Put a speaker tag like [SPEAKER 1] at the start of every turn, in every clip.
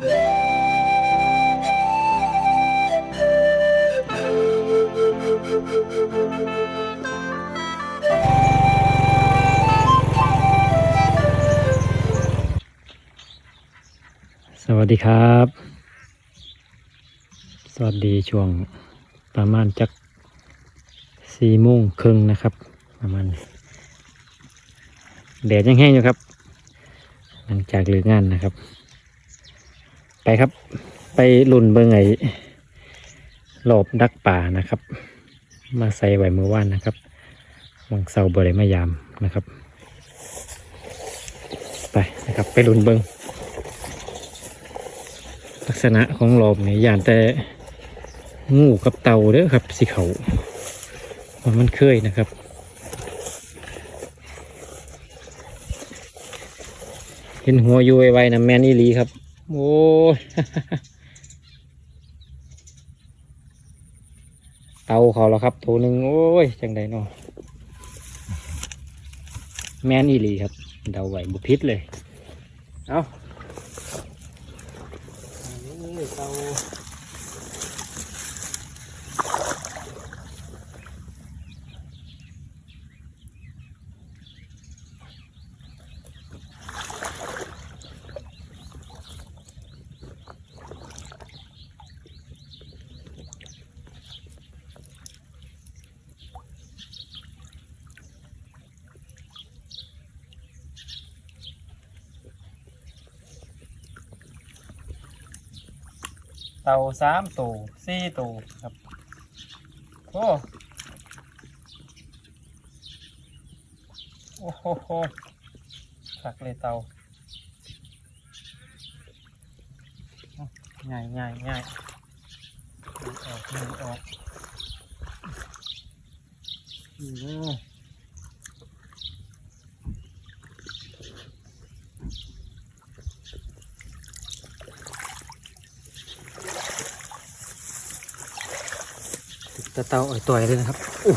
[SPEAKER 1] สวัสดีครับ สวัสดีช่วงประมาณจักสี่โมงครึ่งนะครับ ประมาณแดดยังแห้งอยู่ครับ หลังจากเลิกงานนะครับ ครับ ไปลุ่นเบิงไอ้รอบดักป่านะครับ มาใส่ไว้เมื่อวานนะครับวังเสาร์บริมายามนะครับ ไปนะครับไปลุ่นเบิงลักษณะของรอบเนี่ยอย่านแต่งูกับเต่าเด้อครับสิเขาว่ามันเคยนะครับเห็นหัวอยู่ไวๆนะแมนอีลีครับ โอ้ยเตาเขาแล้วครับตัวหนึ่งโอ้ย จังไดเนาะแมนอีลีครับ เดาไหวบุพิษเลย เอานี่เตา เตาสามตัวสี่ตัวครับโอ้โอ้โหโหขักเลยเตาง่ายง่ายง่ายออกออกนี่เลย ตะเตาอ่อยต่อยเลยนะครับโอ้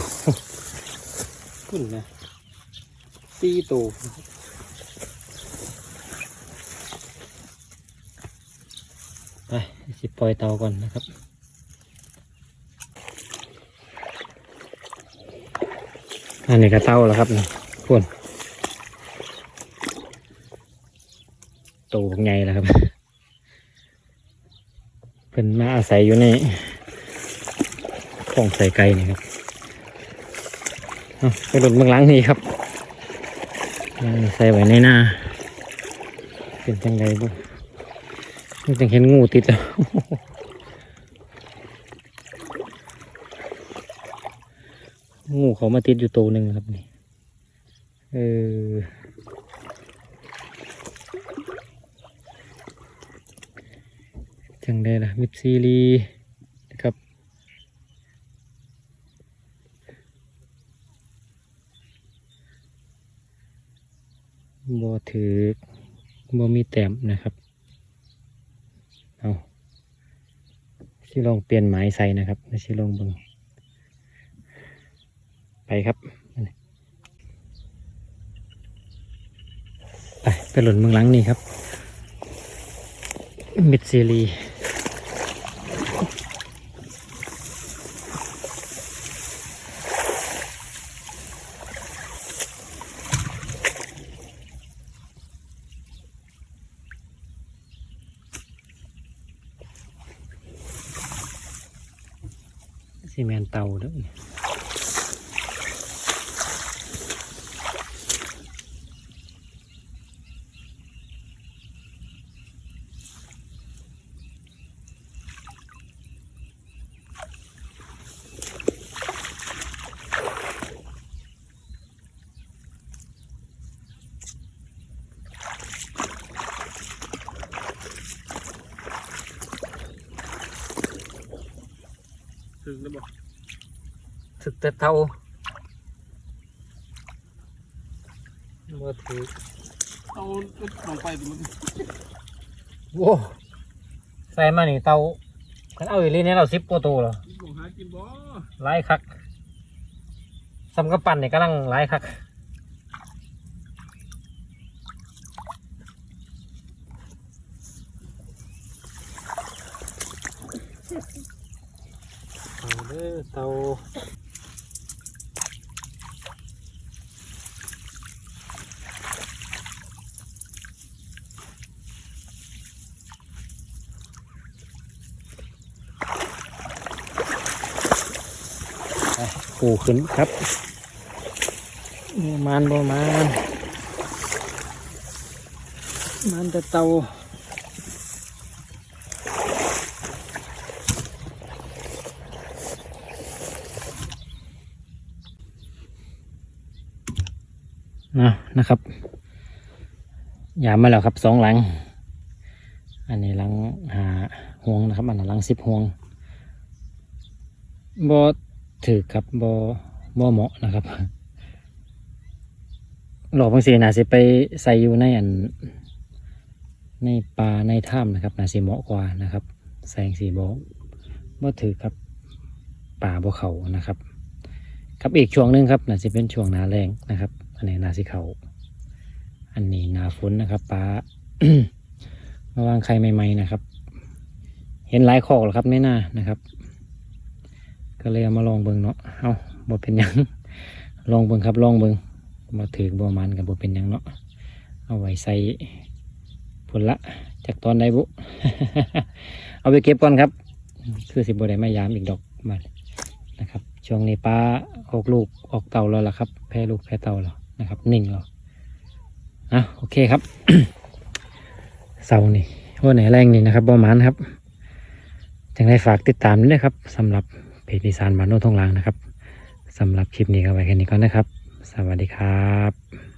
[SPEAKER 1] ขึ้นนะสี่ตัวไปสิปล่อยเตาก่อนนะครับอันนี้ก็เต้าแล้วครับนี่พวนโตวใหญ่แล้วครับ เป็นมาอาศัยอยู่ใน ของใส่ไก่นี่ครับไปหลุดเบื้องหลังนี่ครับใส่ไว้ในหน้า เป็นจังไดบุมันจังเห็นงูติดแล้วงูเขามาติดอยู่ตัวหนึ่งครับนี่เออจังได้ล่ะมิดซีรีนะครับ บ่ถือ บ่มีแต้มนะครับเอาสิลองเปลี่ยนหมายใส่นะครับไม่ใช่ลองเบิ่งไปครับไปไปหล่นเมืองหลังนี่ครับมิดซีรี ซีเมนเตาด้วย
[SPEAKER 2] ถึงแล้วบอก
[SPEAKER 1] ถึกแต่เตาเมื่อถือ
[SPEAKER 2] เอาลงไปดูมัน
[SPEAKER 1] โว้ใส่มานี่เตาคันเอาอีหลีเนี่ยเราซิปโปรโตเหรอ
[SPEAKER 2] ลงหากินบ่
[SPEAKER 1] หลายคักสำกับปั่นเนี่ยกำลังหลายคัก เตาเด้อเตาไปูขึ้นครับมานบ่มานมันแต่เตานะนะครับยามมาแล้วครับสองหลัง อันนี้หลังหาห่วงนะครับ อันนั้นหลังสิบห่วงบอ ถือครับบอบอเหมาะนะครับหลอกบางสีนาสิไปใส่อยู่ในอัน ในป่าในถ้ำนะครับนาสิเหมาะกว่านะครับแสงสีบอบอถือครับป่าบ่เขานะครับ ครับอีกช่วงหนึงครับน่าจะเป็นช่วงหนาแรงนะครับ อันนี้นาสิเขาอันนี้นาฝนนะครับปลามาวางไข่ใหม่ๆนะครับ เห็นหลายคอกแล้วครับไม่น่านะครับ ก็เลยเอามาลองเบิ่งเนาะเอาบ่เป็นยังลองเบิ่งครับลองเบิ่งมาถือบ่มันกับบ่เป็นยังเนาะเอาไว้ใส่ผลละจากตอนใดบุ เอาไปเก็บก่อนครับ คือสิบ่ได้มายามอีกดอกมานะครับ ช่วงนี้ปลาออกลูกออกเต่าแล้วล่ะครับ แพร่ลูกแพร่เต่าแล้วนะครับนิ่งแล้วอะโอเคครับ เสานี่ว่าไหนแรงนี่นะครับบอมานครับจังได้ฝากติดตามด้วยครับสำหรับ จอีสานบานโน่ทองลางนะครับสำหรับคลิปนี้ก็ไว้แค่นี้ก่อนนะครับ สวัสดีครับ